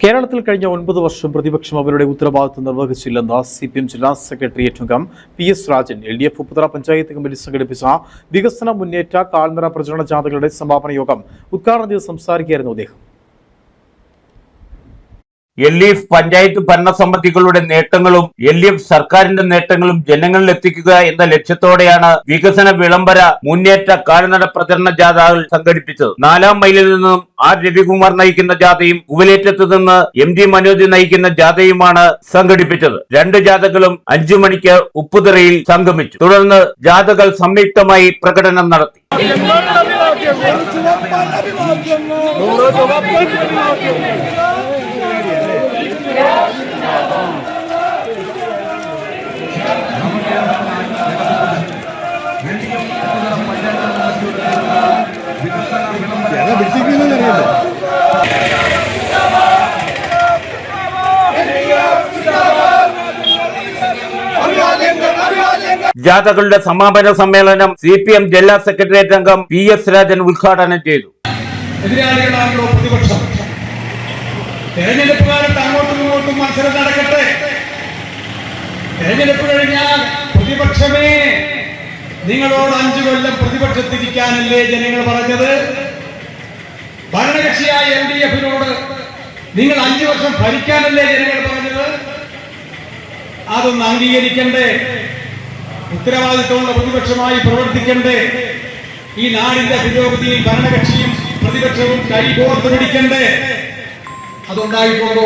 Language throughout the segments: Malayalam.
കേരളത്തിൽ കഴിഞ്ഞ ഒൻപത് വർഷം പ്രതിപക്ഷം അവരുടെ ഉത്തരവാദിത്വം നിർവഹിച്ചില്ലെന്ന് സി പി എം ജില്ലാ സെക്രട്ടേറിയറ്റ് അംഗം P S Rajan L D F Upputhara panchayat committee സംഘടിപ്പിച്ച വികസന മുന്നേറ്റ കാൽനിറ പ്രചരണ ജാഥകളുടെ സമാപന യോഗം ഉദ്ഘാടനം ചെയ്ത് സംസാരിക്കുകയായിരുന്നു അദ്ദേഹം. എൽ ഡി എഫ് പഞ്ചായത്ത് ഭരണസമിതികളുടെ നേട്ടങ്ങളും എൽ ഡി എഫ് സർക്കാരിന്റെ നേട്ടങ്ങളും ജനങ്ങളിൽ എത്തിക്കുക എന്ന ലക്ഷ്യത്തോടെയാണ് വികസന വിളംബര മുന്നേറ്റ കാൽനട പ്രചരണ ജാഥകൾ സംഘടിപ്പിച്ചത്. നാലാം മൈലിൽ നിന്നും ആർ രവികുമാർ നയിക്കുന്ന ജാഥയും കുവലേറ്റത്ത് നിന്ന് എം ജി മനോജ് നയിക്കുന്ന ജാഥയുമാണ് സംഘടിപ്പിച്ചത്. രണ്ട് ജാഥകളും അഞ്ചു മണിക്ക് ഉപ്പുതറയിൽ സംഗമിച്ചു. തുടർന്ന് ജാഥകൾ സംയുക്തമായി പ്രകടനം നടത്തി. ജാഥകളുടെ സമാപന സമ്മേളനം സി പി എം ജില്ലാ സെക്രട്ടേറിയറ്റ് അംഗം പി എസ് രാജൻ ഉദ്ഘാടനം ചെയ്തു. പ്രതിപക്ഷം. തെരഞ്ഞെടുപ്പ് കാലത്ത് അങ്ങോട്ടും ഇങ്ങോട്ടും മത്സരം നടക്കട്ടെ. തെരഞ്ഞെടുപ്പ് കഴിഞ്ഞാൽ പ്രതിപക്ഷമേ. നിങ്ങളോട് അഞ്ചു കൊല്ലം പ്രതിപക്ഷത്തിരിക്കാനല്ലേ ജനങ്ങൾ പറഞ്ഞത്? ഭരണകക്ഷിയായ എൽ ഡി എഫിനോട് നിങ്ങൾ അഞ്ചു വർഷം ഭരിക്കാനല്ലേ ജനങ്ങൾ പറഞ്ഞത്? അതൊന്ന് അംഗീകരിക്കണ്ടേ? ഉത്തരവാദിത്തമുള്ള പ്രതിപക്ഷമായി പ്രവർത്തിക്കണ്ടേ? ഈ നാടിന്റെ പുരോഗതിയിൽ ഭരണകക്ഷിയും പ്രതിപക്ഷവും കൈകോർത്ത് പിടിക്കണ്ടേ അതുണ്ടായിട്ടുണ്ടോ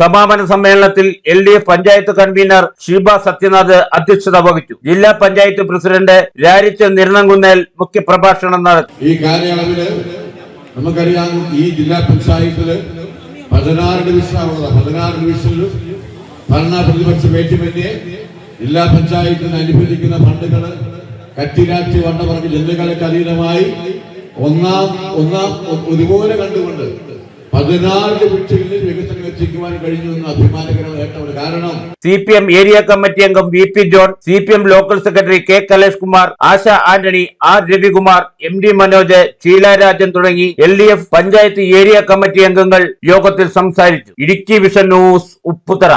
സമാപന സമ്മേളനത്തിൽ L D F panchayat convener Sheeba Sathyanath അധ്യക്ഷത വഹിച്ചു. ജില്ലാ പഞ്ചായത്ത് പ്രസിഡന്റ് രാരിച്ച് നിരണംകുന്നേൽ മുഖ്യപ്രഭാഷണം നടത്തി. ഈ കാലയളവിൽ നമുക്കറിയാം ഈ ജില്ലാ പഞ്ചായത്തിൽ പതിനാറ് ഡിവിഷനാണുള്ളത്. പതിനാറ് ഡിവിഷനിലും ഭരണ പ്രതിപക്ഷ ഏറ്റുമന്യെ ജില്ലാ പഞ്ചായത്തിന് അനുവദിക്കുന്ന ഫണ്ടുകൾ കറ്റിരാറ്റി വണ്ണവർക്ക് ജില്ലകൾക്ക് അധീനമായി ഒന്നാം ഒന്നാം ഒരുപോലെ കണ്ടുകൊണ്ട് C P M area committee അംഗം V P John C P M local secretary K Kalesh Kumar Asha Antony R Ravikumar M D Manoj Sheelarajan തുടങ്ങി L D F panchayat area committee അംഗങ്ങൾ യോഗത്തിൽ സംസാരിച്ചു. Idukki vision news Upputhara.